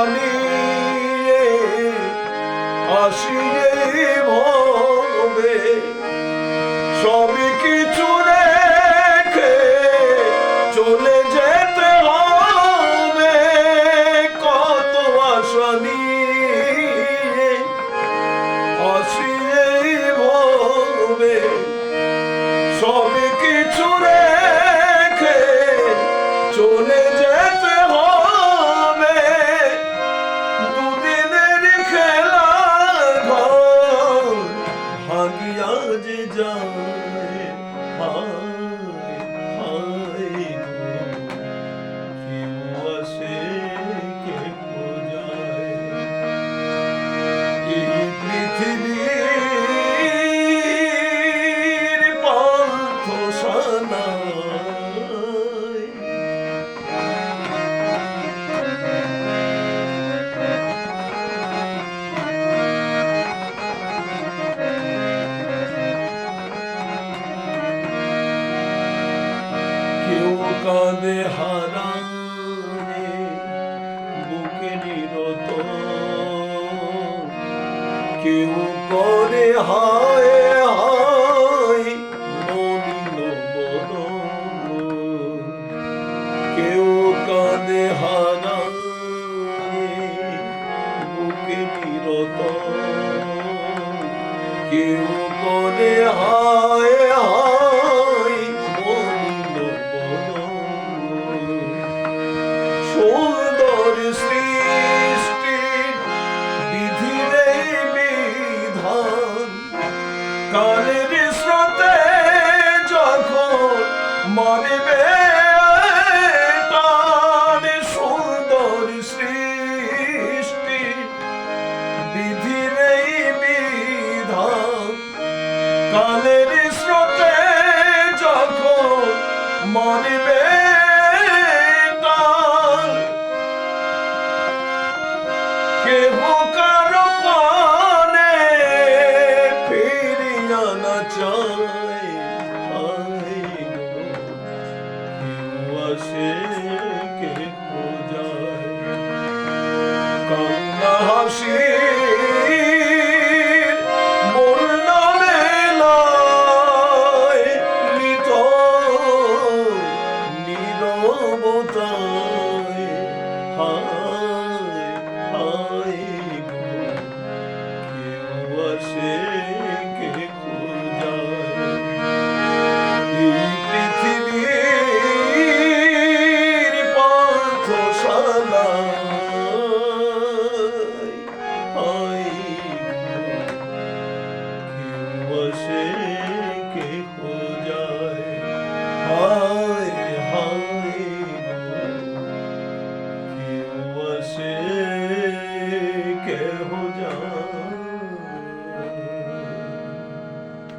আশা নিয়ে আসিয়ে ভবে সবই কিছু রেখে চলে যেতে হবে। কত আশা আসিয়ে ভবে সবই কিছু রেখে কাঁদে হারানে বুকে নিরত। কেউ করে হায় হায় মলিন কেউ কাঁদে বুকে নিরত। কেউ করে হায় কালের স্রোতে যখন মরবে কেহ কারও পানে ফিরিয়া না কেউ আসে কে খোঁজায় কান্না হাসি নীরবতায় হায় হায় কেউ আসে কে পৃথিবীর পান্থশালায় হায় কেউ আসে